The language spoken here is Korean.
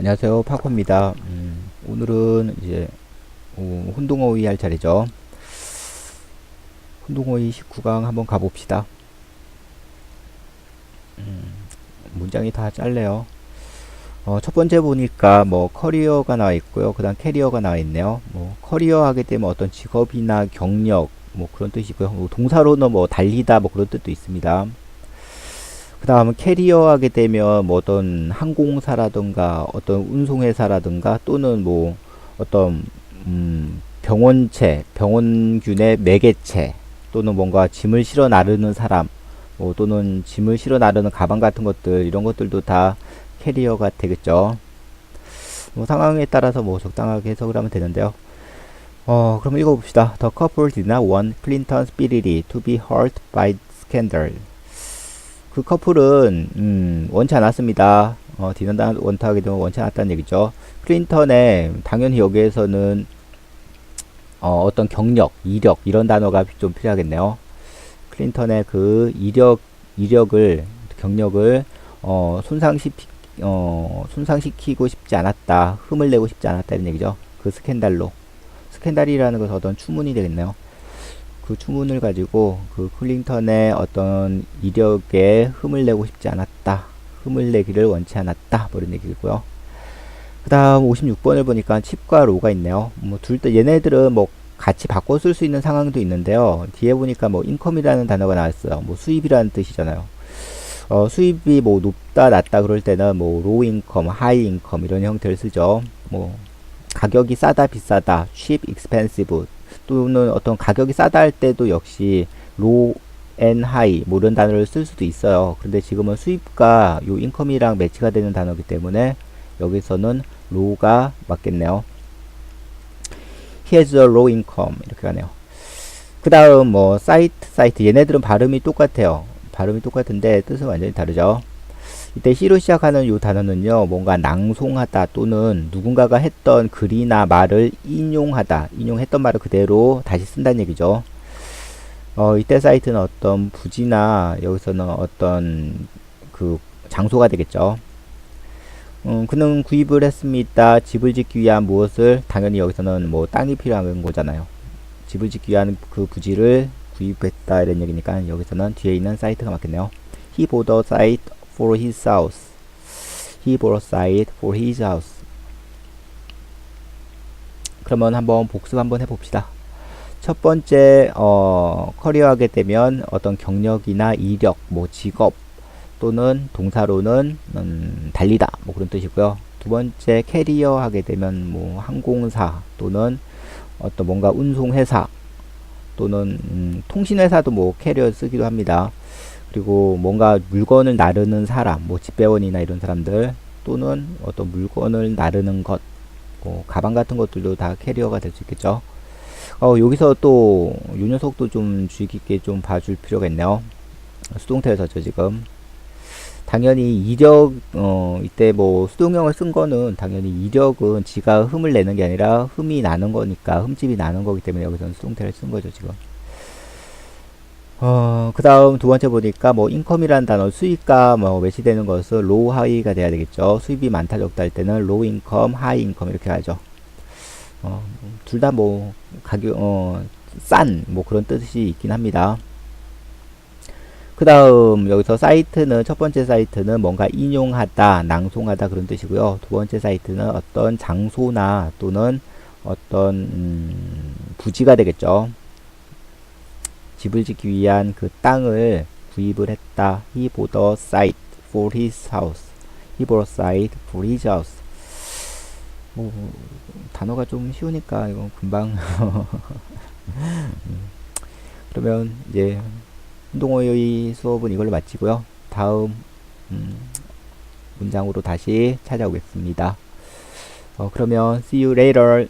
안녕하세요. 파코입니다. 음, 오늘은 이제 어, 혼동어휘 할 차례죠. 혼동어휘 19강 한번 가봅시다. 음, 문장이 다 짧네요. 어, 첫 번째 보니까 뭐 커리어가 나와 있고요. 그 다음 캐리어가 나와 있네요. 뭐 커리어 하게 되면 어떤 직업이나 경력 뭐 그런 뜻이고요. 뭐 동사로는 뭐 달리다 뭐 그런 뜻도 있습니다 그 다음 캐리어 하게 되면 뭐 어떤 항공사라든가 어떤 운송회사라든가 또는 뭐 어떤 음 병원체, 병원균의 매개체 또는 뭔가 짐을 실어 나르는 사람 뭐 또는 짐을 실어 나르는 가방 같은 것들 이런 것들도 다 캐리어가 되겠죠. 뭐 상황에 따라서 뭐 적당하게 해석을 하면 되는데요. 어, 그럼 읽어봅시다. The couple did not want Clinton's ability to be hurt by scandal. 그 커플은 음, 원치 않았습니다. 어, 디넌다 원타하게 되면 원치 않았다는 얘기죠. 클린턴의 당연히 여기에서는 어, 어떤 경력, 이력 이런 단어가 좀 필요하겠네요. 클린턴의 그 이력 이력을 경력을 어, 손상시 어, 손상시키고 싶지 않았다. 흠을 내고 싶지 않았다 이런 얘기죠. 그 스캔달로 스캔달이라는 것은 어떤 추문이 되겠네요. 그 추문을 가지고 그 클린턴의 어떤 이력에 흠을 내고 싶지 않았다. 흠을 내기를 원치 않았다. 뭐 이런 얘기고요. 그 다음 56번을 보니까 칩과 로가 있네요. 뭐 둘 다 얘네들은 뭐 같이 바꿔 쓸 수 있는 상황도 있는데요. 뒤에 보니까 뭐 인컴이라는 단어가 나왔어요. 뭐 수입이라는 뜻이잖아요. 어, 수입이 뭐 높다 낮다 그럴 때는 뭐 로우 인컴, 하이 인컴 이런 형태를 쓰죠. 뭐 가격이 싸다 비싸다, cheap, expensive 또는 어떤 가격이 싸다 할 때도 역시 low and 뭐 이런 단어를 쓸 수도 있어요. 근데 지금은 수입과 요 인컴이랑 매치가 되는 단어이기 때문에 여기서는 low가 맞겠네요. He has a low income 이렇게 가네요. 그 다음 뭐 사이트 사이트 얘네들은 발음이 똑같아요. 발음이 똑같은데 뜻은 완전히 다르죠. 이때 C로 시작하는 요 단어는요, 뭔가 낭송하다 또는 누군가가 했던 글이나 말을 인용하다, 인용했던 말을 그대로 다시 쓴다는 얘기죠. 어, 이때 사이트는 어떤 부지나 여기서는 어떤 그 장소가 되겠죠. 음, 그는 구입을 했습니다. 집을 짓기 위한 무엇을 당연히 여기서는 뭐 땅이 필요한 거잖아요. 집을 짓기 위한 그 부지를 구입했다 이런 얘기니까 여기서는 뒤에 있는 사이트가 맞겠네요. He bought a site for his house. He a site for his house. 그러면 한번 복습 한번 해봅시다. 첫 번째 어, 커리어 하게 되면 어떤 경력이나 이력, 뭐 직업 또는 동사로는 음, 달리다 뭐 그런 뜻이고요. 두 번째 캐리어 하게 되면 뭐 항공사 또는 어떤 뭔가 운송회사 또는 음, 통신회사도 뭐 캐리어 쓰기도 합니다. 그리고 뭔가 물건을 나르는 사람, 뭐 집배원이나 이런 사람들 또는 어떤 물건을 나르는 것, 뭐 가방 같은 것들도 다 캐리어가 될 수 있겠죠. 어, 여기서 또 요 녀석도 좀 주의 깊게 좀 봐줄 필요가 있네요. 수동태에서죠 지금. 당연히 이력 어 이때 뭐 수동형을 쓴 거는 당연히 이력은 지가 흠을 내는 게 아니라 흠이 나는 거니까 흠집이 나는 거기 때문에 여기서는 수동태를 쓴 거죠 지금. 어, 그 다음 두 번째 보니까 뭐 인컴이라는 단어 수입과 뭐 매치되는 것은 로우 하이가 돼야 되겠죠. 수입이 많다 적다 할 때는 로우 인컴, 하이 인컴 이렇게 가죠. 어, 둘 다 뭐 가격 어, 싼 뭐 그런 뜻이 있긴 합니다. 그 다음 여기서 사이트는 첫 번째 사이트는 뭔가 인용하다, 낭송하다 그런 뜻이고요. 두 번째 사이트는 어떤 장소나 또는 어떤 음, 부지가 되겠죠. 집을 짓기 위한 그 땅을 구입을 했다. He bought a site for his house. He bought a site for his house. 뭐 단어가 좀 쉬우니까 이거 금방 음. 그러면 이제 운동어의 수업은 이걸로 마치고요. 다음 음, 문장으로 다시 찾아오겠습니다. 어, 그러면 see you later.